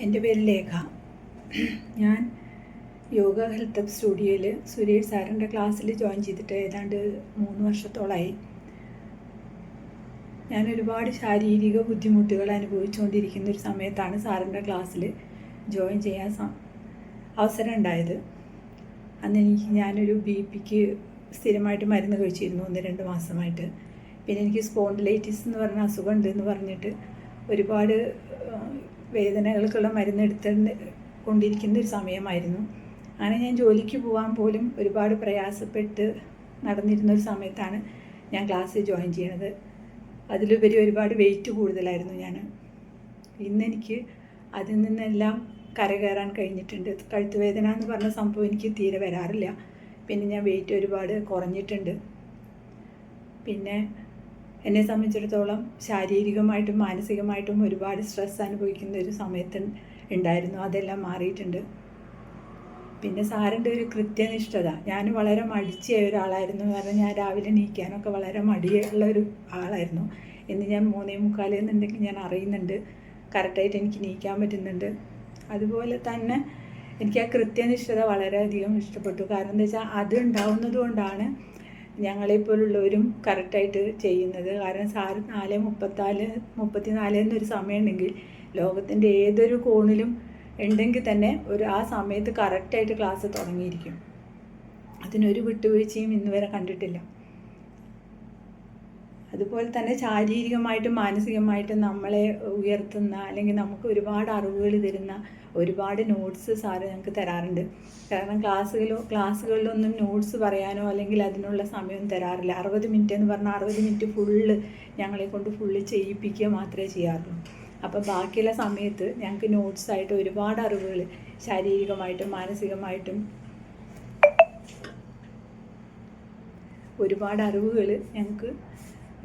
എന്റെ പേര് ലേഖ. ഞാൻ യോഗ ഹെൽത്ത് അപ്പ് സ്റ്റുഡിയോയിൽ സുരേഷ് സാറിന്റെ ക്ലാസ്സിൽ ജോയിൻ ചെയ്തിട്ട് ഏതാണ്ട് മൂന്ന് വർഷത്തോളമായി ഞാൻ ഒരുപാട് ശാരീരിക ബുദ്ധിമുട്ടുകൾ അനുഭവിച്ചുകൊണ്ടിരിക്കുന്ന ഒരു സമയത്താണ് സാറിന്റെ ക്ലാസ്സിൽ ജോയിൻ ചെയ്യാൻ അവസരം ഉണ്ടായത്. അന്ന് എനിക്ക് ഞാനൊരു ബി പിക്ക് സ്ഥിരമായിട്ട് മരുന്ന് കഴിച്ചിരുന്നു ഒന്ന് രണ്ട് മാസമായിട്ട്. പിന്നെ എനിക്ക് സ്പോണ്ടിലൈറ്റിസ് എന്ന് പറഞ്ഞ അസുഖം ഉണ്ടെന്ന് പറഞ്ഞിട്ട് ഒരുപാട് വേദനകൾക്കുള്ള മരുന്ന് എടുത്ത കൊണ്ടിരിക്കുന്ന ഒരു സമയമായിരുന്നു. അങ്ങനെ ഞാൻ ജോലിക്ക് പോകാൻ പോലും ഒരുപാട് പ്രയാസപ്പെട്ട് നടന്നിരുന്ന ഒരു സമയത്താണ് ഞാൻ ക്ലാസ്സിൽ ജോയിൻ ചെയ്യണത്. അതിലുപരി ഒരുപാട് വെയിറ്റ് കൂടുതലായിരുന്നു ഞാൻ. ഇന്നെനിക്ക് അതിൽ നിന്നെല്ലാം കരകയറാൻ കഴിഞ്ഞിട്ടുണ്ട്. കഴുത്ത് വേദന എന്ന് പറഞ്ഞ സംഭവം എനിക്ക് തീരെ വരാറില്ല. പിന്നെ ഞാൻ വെയിറ്റ് ഒരുപാട് കുറഞ്ഞിട്ടുണ്ട്. പിന്നെ എന്നെ സംബന്ധിച്ചിടത്തോളം ശാരീരികമായിട്ടും മാനസികമായിട്ടും ഒരുപാട് സ്ട്രെസ് അനുഭവിക്കുന്ന ഒരു സമയത്ത് ഉണ്ടായിരുന്നു. അതെല്ലാം മാറിയിട്ടുണ്ട്. പിന്നെ സാറിന്റെ ഒരു കൃത്യനിഷ്ഠത. ഞാൻ വളരെ മടിച്ച ഒരാളായിരുന്നു. കാരണം ഞാൻ രാവിലെ നീക്കാനൊക്കെ വളരെ മടിയുള്ള ഒരു ആളായിരുന്നു. എന്ന് ഞാൻ മൂന്നേ മുക്കാൽ എന്നുണ്ടെങ്കിൽ ഞാൻ അറിയുന്നുണ്ട്. കറക്റ്റായിട്ട് എനിക്ക് നീക്കാൻ പറ്റുന്നുണ്ട്. അതുപോലെ തന്നെ എനിക്ക് ആ കൃത്യനിഷ്ഠത വളരെയധികം ഇഷ്ടപ്പെട്ടു. കാരണം എന്താ വെച്ചാൽ അത് ഉണ്ടാവുന്നത് കൊണ്ടാണ് ഞങ്ങളെപ്പോലുള്ളവരും കറക്റ്റായിട്ട് ചെയ്യുന്നത്. കാരണം സാറ് നാല് മുപ്പത്താൽ മുപ്പത്തിനാല് എന്നൊരു സമയമുണ്ടെങ്കിൽ ലോകത്തിന്റെ ഏതൊരു കോണിലും ഉണ്ടെങ്കിൽ തന്നെ ഒരു ആ സമയത്ത് കറക്റ്റായിട്ട് ക്ലാസ് തുടങ്ങിയിരിക്കും. അതിനൊരു വിട്ടുവീഴ്ചയും ഇന്ന് വരെ കണ്ടിട്ടില്ല. അതുപോലെ തന്നെ ശാരീരികമായിട്ടും മാനസികമായിട്ടും നമ്മളെ ഉയർത്തുന്ന അല്ലെങ്കിൽ നമുക്ക് ഒരുപാട് അറിവുകൾ തരുന്ന ഒരുപാട് നോട്ട്സ് സാറ് ഞങ്ങൾക്ക് തരാറുണ്ട്. കാരണം ക്ലാസ്സുകളോ ക്ലാസ്സുകളിലൊന്നും നോട്ട്സ് പറയാനോ അല്ലെങ്കിൽ അതിനുള്ള സമയം തരാറില്ല. അറുപത് മിനിറ്റ് എന്ന് പറഞ്ഞാൽ അറുപത് മിനിറ്റ് ഫുള്ള് ഞങ്ങളെ കൊണ്ട് ഫുള്ള് ചെയ്യിപ്പിക്കുക മാത്രമേ ചെയ്യാറുള്ളൂ. അപ്പോൾ ബാക്കിയുള്ള സമയത്ത് ഞങ്ങൾക്ക് നോട്ട്സ് ആയിട്ട് ഒരുപാട് അറിവുകൾ ശാരീരികമായിട്ടും മാനസികമായിട്ടും ഒരുപാട് അറിവുകൾ ഞങ്ങൾക്ക്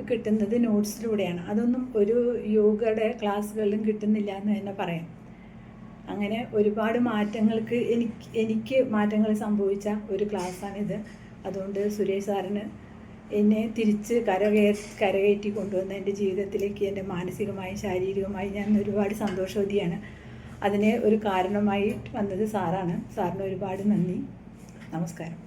കിട്ടുന്നത് നോട്ട്സിലൂടെയാണ് അതൊന്നും ഒരു യോഗയുടെ ക്ലാസ്സുകളിലും കിട്ടുന്നില്ല എന്ന് തന്നെ പറയാം. അങ്ങനെ ഒരുപാട് മാറ്റങ്ങൾക്ക് എനിക്ക് എനിക്ക് മാറ്റങ്ങൾ സംഭവിച്ച ഒരു ക്ലാസ്സാണിത്. അതുകൊണ്ട് സുരേഷ് സാറിന് എന്നെ തിരിച്ച് കരകയർ കരകയറ്റി കൊണ്ടുവന്ന എന്റെ ജീവിതത്തിലേക്ക് എന്റെ മാനസികമായി ശാരീരികമായി ഞാൻ ഒരുപാട് സന്തോഷവതിയാണ്. അതിനെ ഒരു കാരണമായി വന്നത് സാറാണ്. സാറിന് ഒരുപാട് നന്ദി. നമസ്കാരം.